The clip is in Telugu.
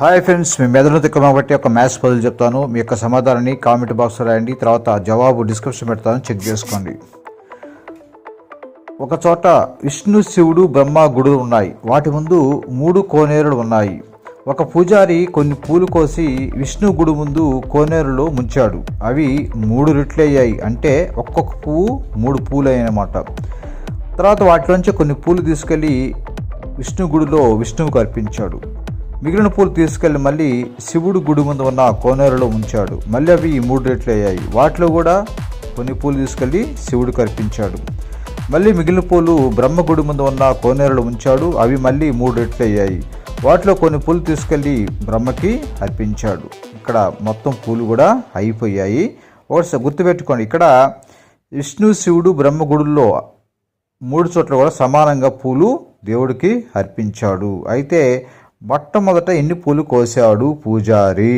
హాయ్ ఫ్రెండ్స్ మీ మెదడు తిక్కమ కాబట్టి ఒక మ్యాథ్స్ పదులు చెప్తాను. మీ యొక్క సమాధానాన్ని కామెంట్ బాక్స్లో రాయండి. తర్వాత జవాబు డిస్క్రిప్షన్ పెడతాను. చెక్ చేసుకోండి. ఒక చోట విష్ణు శివుడు బ్రహ్మ గుడులు ఉన్నాయి. వాటి ముందు మూడు కోనేరులు ఉన్నాయి. ఒక పూజారి కొన్ని పూలు కోసి విష్ణు గుడి ముందు కోనేరులో ముంచాడు. అవి మూడు రెట్లయ్యాయి అంటే ఒక్కొక్క పువ్వు మూడు పూలు అన్నమాట తర్వాత వాటిలోంచి కొన్ని పూలు తీసుకెళ్ళి విష్ణు గుడిలో విష్ణువుకు అర్పించాడు. మిగిలిన పూలు తీసుకెళ్ళి మళ్ళీ శివుడు గుడి ముందు ఉన్న కోనేరులో ఉంచాడు. మళ్ళీ అవి మూడు రెట్లు అయ్యాయి. వాటిలో కూడా కొన్ని పూలు తీసుకెళ్ళి శివుడికి అర్పించాడు. మళ్ళీ మిగిలిన పూలు బ్రహ్మ గుడి ముందు ఉన్న కోనేరులో ఉంచాడు. అవి మళ్ళీ మూడు రెట్లు అయ్యాయి. వాటిలో కొన్ని పూలు తీసుకెళ్ళి బ్రహ్మకి అర్పించాడు. ఇక్కడ మొత్తం పూలు కూడా అయిపోయాయి. ఒకటి గుర్తుపెట్టుకోండి ఇక్కడ విష్ణు శివుడు బ్రహ్మ గుడుల్లో మూడు చోట్ల కూడా సమానంగా పూలు దేవుడికి అర్పించాడు. అయితే మొట్టమొదట ఎన్ని పూలు కోశాడు పూజారి?